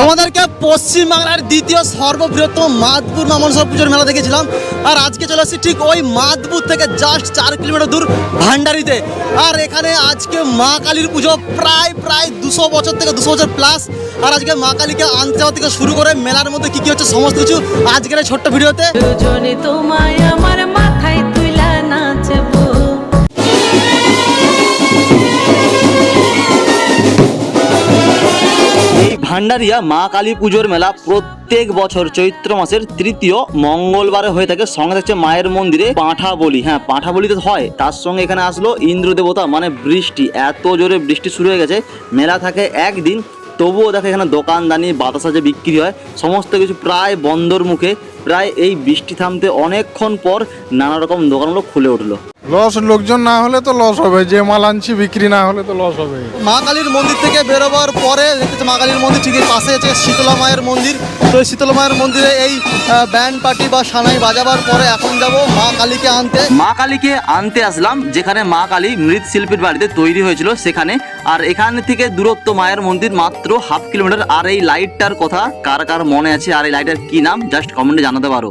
তোমাদেরকে পশ্চিম বাংলার দ্বিতীয় সর্ববৃহত্তম মাদপুর মা মনসা পুজোর মেলা দেখেছিলাম। আর আজকে চলে আসছি ঠিক ওই মাদপুর থেকে জাস্ট চার কিলোমিটার দূর ভান্ডারিতে। আর এখানে আজকে মা কালীর পুজো প্রায় প্রায় দুশো বছর থেকে দুশো বছর প্লাস আর আজকে মা কালীকে আনতে যাওয়া থেকে শুরু করে মেলার মধ্যে কি কি হচ্ছে সমস্ত কিছু আজকের ছোট্ট ভিডিওতে। তোমায় আমার ভান্ডারিয়া মা কালী পুজোর মেলা প্রত্যেক বছর চৈত্র মাসের তৃতীয় মঙ্গলবারে হয়ে থাকে। সঙ্গে থাকছে মায়ের মন্দিরে পাঁঠা বলি হ্যাঁ পাঁঠা বলি হয়। তার সঙ্গে এখানে আসলো ইন্দ্র দেবতা মানে বৃষ্টি। এত জোরে বৃষ্টি শুরু হয়ে গেছে। মেলা থাকে একদিন। তবুও দেখো এখানে দোকানদানি বাতাসা যে বিক্রি হয়। সমস্ত কিছু প্রায় বন্দর মুখে। প্রায় এই বৃষ্টি থামতে অনেকক্ষণ পর নানা রকম দোকানগুলো খুলে উঠল। লস লোকজন না হলে তো লস হবে যে মাল আনছি বিক্রি না হলে তো লস হবে। মা কালীর মন্দির থেকে বেরোবার পরে দেখতেছে মা কালীর মন্দির ঠিক পাশে আছে শীতলা মায়ের মন্দির। তো এই শীতলা মায়ের মন্দিরে এই ব্যান্ড পার্টি বা সানাই বাজাবার পরে এখন যাব মা কালীকে আনতে। মা কালীকে আনতে আসলাম যেখানে মা কালী মৃৎশিল্পীর বাড়িতে তৈরি হয়েছিল সেখানে। আর এখান থেকে দূরত্ব মায়ের মন্দির মাত্র হাফ কিলোমিটার। আর এই লাইটটার কথা কার কার মনে আছে আর এই লাইটের কি নাম জাস্ট কমেন্টে জানাতে পারো।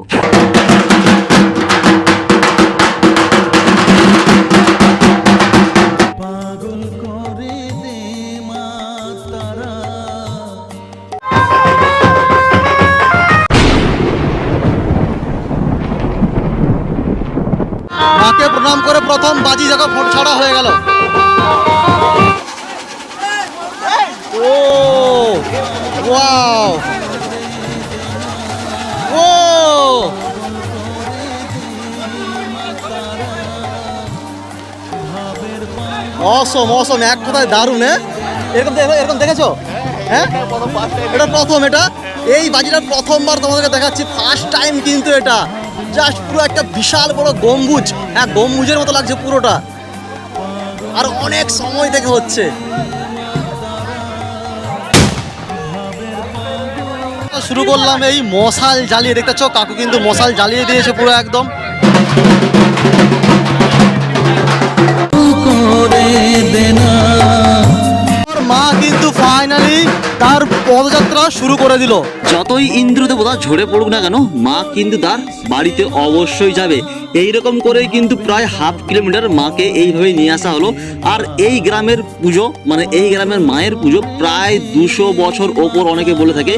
প্রণাম করে প্রথম বাজি জায়গা ফটো ছাড়া হয়ে গেল। ও, ওয়াও। ও। অসম অসম, এক কথায় দারুণ হ্যাঁ? এরকম এরকম দেখেছ? হ্যাঁ? এটা প্রথম, এটা। এই বাজিটা প্রথমবার তোমাদেরকে দেখাচ্ছি ফার্স্ট টাইম কিন্তু এটা। জাস্ট পুরো একটা বিশাল বড় গম্বুজ। হ্যাঁ গম্বুজের মতো লাগছে পুরোটা। আর অনেক সময় থেকে হচ্ছে। শুরু করলাম এই মশাল জ্বালিয়ে দেখতেছ কাকু কিন্তু মশাল জ্বালিয়ে দিয়েছে পুরো একদম। শুরু করে দিল। যতই ইন্দ্র দেবতা ঝরে পড়ুক না কেন, মা কিন্তু তার বাড়িতে অবশ্যই যাবে। এই রকম করেই কিন্তু প্রায় হাফ কিলোমিটার মাকে এইভাবে নিয়ে আসা হলো। আর এই গ্রামের পুজো মানে এই গ্রামের মায়ের পুজো প্রায় দুশো বছর ওপর অনেকে বলে থাকে।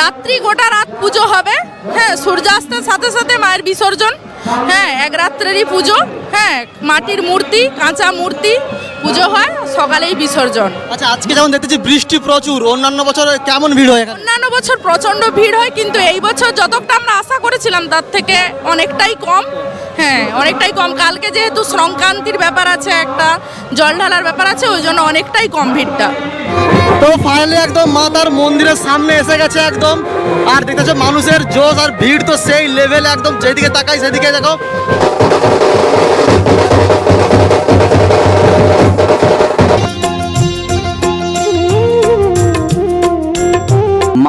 রাত্রি গোটা রাত পুজো হবে। হ্যাঁ সূর্যাস্তের সাথে সাথে মায়ের বিসর্জন। হ্যাঁ এক রাত্রেরই পুজো। হ্যাঁ মাটির মূর্তি কাঁচা মূর্তি পুজো হয় সকালেই বিসর্জন। আচ্ছা আজকে যেমন দেখতেছি বৃষ্টি প্রচুর অন্যান্য বছর কেমন ভিড় হয় অন্যান্য বছর প্রচণ্ড ভিড় হয় কিন্তু এই বছর যতটা আমরা আশা করেছিলাম তার থেকে অনেকটাই কম। হ্যাঁ অনেকটাই কম। কালকে যেহেতু সংক্রান্তির ব্যাপার আছে একটা জল ঢালার ব্যাপার আছে ওই জন্য অনেকটাই কম ভিড়টা। তো ফাইনালি একদম মা তার মন্দিরের সামনে এসে গেছে একদম। আর দেখতেছো মানুষের জোশ আর ভিড় তো সেই লেভেল একদম যেদিকে তাকাই সেদিকে দেখো।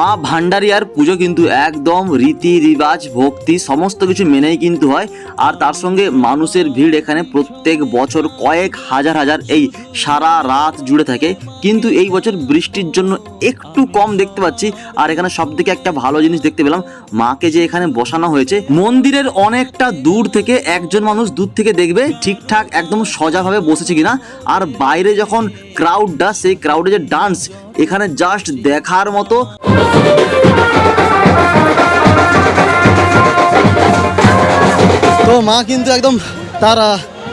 মা ভান্ডারিয়ার পুজো কিন্তু একদম রীতি রিবাজ, ভক্তি, সমস্ত কিছু মেনেই কিন্তু হয়। আর তার সঙ্গে মানুষের ভিড় এখানে প্রত্যেক বছর কয়েক হাজার হাজার এই সারা রাত জুড়ে থাকে। কিন্তু এই বছর বৃষ্টির জন্য একটু কম দেখতে পাচ্ছি। আর এখানে সব থেকে একটা ভালো জিনিস দেখতে পেলাম, মাকে যে এখানে বসানো হয়েছে, মন্দিরের অনেকটা দূর থেকে একজন মানুষ দূর থেকে দেখবে ঠিকঠাক একদম সোজাভাবে বসেছে কিনা। আর বাইরে যখন ক্রাউডটা সেই ক্রাউডে যে ডান্স এখানে জাস্ট দেখার মতো তো মা কিন্তু একদম তার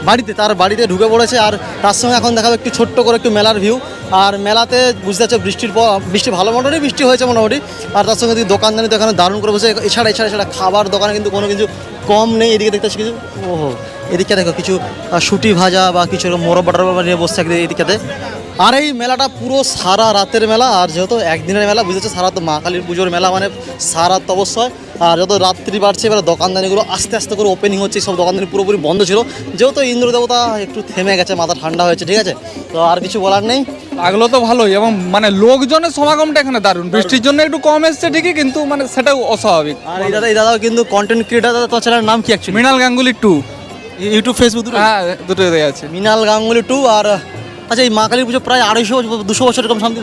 বাড়িতে তার বাড়িতে ঢুকে পড়েছে আর তার সঙ্গে এখন দেখাবো একটু ছোট্ট করে একটু মেলার ভিউ আর মেলাতে বুঝতে পারছ বৃষ্টির পর, বৃষ্টি ভালো মোটামুটি বৃষ্টি হয়েছে মোটামুটি। আর তার সঙ্গে দোকানদানি তো এখানে দারুণ করে বসে, এছাড়া এছাড়া এছাড়া খাবার দোকানে কিন্তু কোনো কিছু কম নেই, এদিকে দেখতে কিছু, ওহো, এদিকে দেখো কিছু শুটি ভাজা বা কিছু মোরব বাটার নিয়ে বসে থাকে এদিকেতে আর এই মেলাটা পুরো সারা রাতের মেলা আর যেহেতু একদিনের মেলা বুঝেছে সারা তো মা কালীর পুজোর মেলা মানে সারা তো অবশ্যই। আর যত রাত্রি বাড়ছে এবার দোকানদানিগুলো আস্তে আস্তে করে ওপেনিং হচ্ছে সব দোকানদানি পুরোপুরি বন্ধ ছিল। যেহেতু ইন্দ্র দেবতা একটু থেমে গেছে মাথা ঠান্ডা হয়েছে ঠিক আছে? তো আর কিছু বলার নেই? লাগল তো ভালোই এবং মানে লোকজনের সমাগমটা এখানে দারুণ। বৃষ্টির জন্য একটু কম এসছে ঠিকই কিন্তু মানে সেটাও অস্বাভাবিক। আর এই দাদা এই দাদাও কিন্তু কন্টেন্ট ক্রিয়েটার দাদা চ্যানেলের নাম কি actually Mrinal Ganguly two YouTube Facebook দুটো হ্যাঁ দুটোই আছে। মৃণাল গাঙ্গুলি টু আর আচ্ছা এই মা কালী পুজো প্রায় আড়াইশো দুশো বছর এরকম সামথিং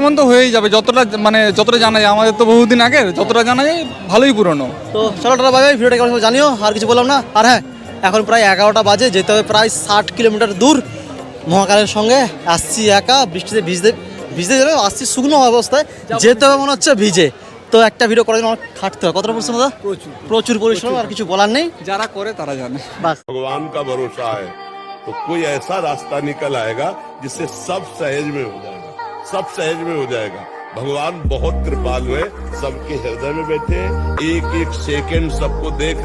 এমন তো হয়েই যাবে যতটা মানে যতটা জানা যায় আমাদের তো বহুদিন আগে যতটা জানা যায় ভালোই পুরনো। তো চলো টাটা বাজাই ভিডিওটা কেমন জানিও আর কিছু বললাম না। আর হ্যাঁ এখন প্রায় এগারোটা বাজে যেতে হবে প্রায় ষাট কিলোমিটার দূর মহাকালের সঙ্গে। আসছি একা বৃষ্টিতে ভিজতে ভিজতে যাবে আসছি শুকনো অবস্থায় যেতে হবে মনে হচ্ছে ভিজে। তো একটা ভিডিও করার জন্য আমার খাটতে হয় কতটা পরিশ্রম দাদা? প্রচুর প্রচুর। পরিশ্রম আর কিছু বলার নেই। যারা করে তারা জানে। বাস। ভগবান কা ভরসা হয়। तो कोई ऐसा रास्ता निकल आएगा जिससे सब सहज में हो जाएगा। सब सहज में हो जाएगा। भगवान बहुत कृपालु है, सबके हृदय में बैठे एक एक सेकंड सबको देख